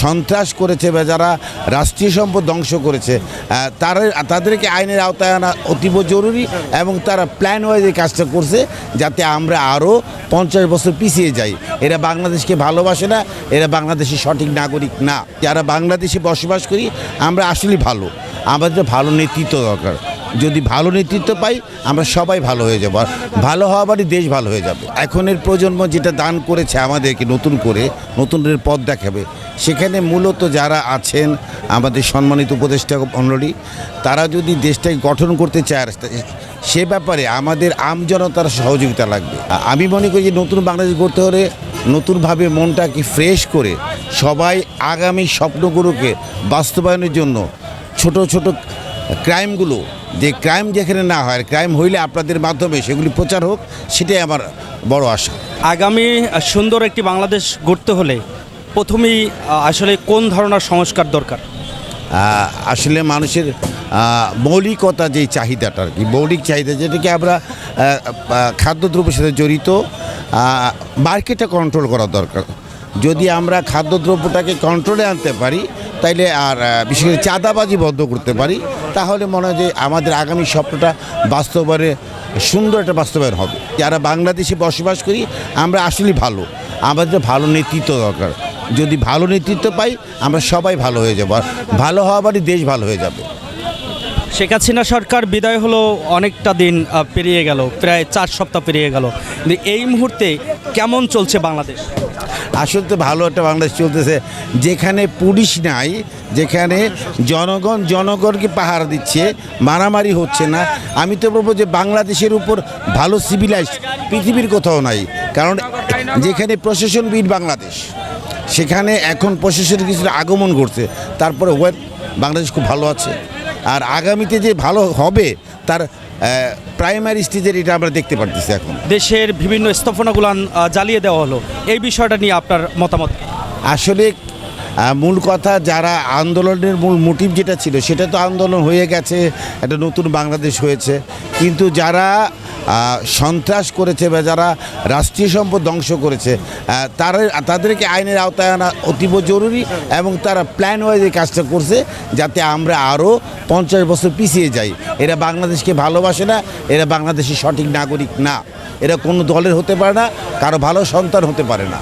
সন্ত্রাস করেছে বা যারা রাষ্ট্রীয় সম্পদ ধ্বংস করেছে তারা তাদেরকে আইনের আওতায় আনা অতীব জরুরি এবং তারা প্ল্যান ওয়াইজ এই কাজটা করছে যাতে আমরা আরও পঞ্চাশ বছর পিছিয়ে যাই। এরা বাংলাদেশকে ভালোবাসে না, এরা বাংলাদেশের সঠিক নাগরিক না। যারা বাংলাদেশে বসবাস করি, আমরা আসলে ভালো। আমাদের ভালো নেতৃত্ব দরকার। যদি ভালো নেতৃত্ব পাই, আমরা সবাই ভালো হয়ে যাব। আর ভালো হওয়া মানে দেশ ভালো হয়ে যাবে। এখনের প্রজন্ম যেটা দান করেছে আমাদেরকে নতুন করে নতুনের পথ দেখাবে। সেখানে মূলত যারা আছেন আমাদের সম্মানিত উপদেষ্টা মণ্ডলী তারা যদি দেশটাকে গঠন করতে চায়, সে ব্যাপারে আমাদের আমজনতার সহযোগিতা লাগবে। আমি মনে করি যে নতুন বাংলাদেশ গড়তে হলে নতুনভাবে মনটাকে ফ্রেশ করে সবাই আগামী স্বপ্নগুলোকে বাস্তবায়নের জন্য ছোট ছোট ক্রাইমগুলো যে ক্রাইম যেখানে না হয় ক্রাইম হইলে আপনাদের মাধ্যমে সেগুলি প্রচার হোক সেটাই আমার বড় আশা। আগামী সুন্দর একটি বাংলাদেশ গড়তে হলে প্রথমেই আসলে কোন ধরনের সংস্কার দরকার? আসলে মানুষের মৌলিকতা যে চাহিদাটা আর কি মৌলিক চাহিদা যেটাকে আমরা খাদ্যদ্রব্যের সাথে জড়িত মার্কেটটা কন্ট্রোল করা দরকার। যদি আমরা খাদ্যদ্রব্যটাকে কন্ট্রোলে আনতে পারি তাইলে আর বিশেষ করে চাঁদাবাজি বন্ধ করতে পারি তাহলে মনে হয় যে আমাদের আগামী স্বপ্নটা বাস্তবায়নে সুন্দর একটা বাস্তবায়ন হবে। যারা বাংলাদেশে বসবাস করি, আমরা আসলে ভালো। আমাদের ভালো নেতৃত্ব দরকার। যদি ভালো নেতৃত্ব পাই, আমরা সবাই ভালো হয়ে যাব। আর ভালো হওয়া মানে দেশ ভালো হয়ে যাবে। শেখ হাসিনা সরকার বিদায় হলো অনেকটা দিন পেরিয়ে গেল। প্রায় চার সপ্তাহ পেরিয়ে গেল। এই মুহূর্তে কেমন চলছে বাংলাদেশ? আসলে তো ভালো একটা বাংলাদেশ চলতেছে। যেখানে পুলিশ নাই, যেখানে জনগণ, জনগণকে পাহারা দিচ্ছে, মারামারি হচ্ছে না। আমি তো বলব যে বাংলাদেশের উপর ভালো সিভিলাইজ পৃথিবীর কোথাও নাই। কারণ যেখানে প্রশাসনবিদ বাংলাদেশ, সেখানে এখন প্রশাসনের কিছুটা আগমন করছে তারপরে ওয়েব বাংলাদেশ খুব ভালো আছে। আর আগামীতে যে ভালো হবে, তার প্রাইমারি স্টেজের এটা আমরা দেখতে পারতেছি এখন। দেশের বিভিন্ন স্থাপনাগুলো জ্বালিয়ে দেওয়া হলো। এই বিষয়টা নিয়ে আপনার মতামত আসলে মূল কথা যারা আন্দোলনের মূল মোটিভ যেটা ছিল সেটা তো আন্দোলন হয়ে গেছে একটা নতুন বাংলাদেশ হয়েছে। কিন্তু যারা সন্ত্রাস করেছে বা যারা রাষ্ট্রীয় সম্পদ ধ্বংস করেছে তার তাদেরকে আইনের আওতায় আনা অতীব জরুরি এবং তারা প্ল্যান ওয়াইজ এই কাজটা করছে যাতে আমরা আরও পঞ্চাশ বছর পিছিয়ে যাই। এরা বাংলাদেশকে ভালোবাসে না, এরা বাংলাদেশের সঠিক নাগরিক না। এরা কোনো দলের হতে পারে না, কারও ভালো সন্তান হতে পারে না।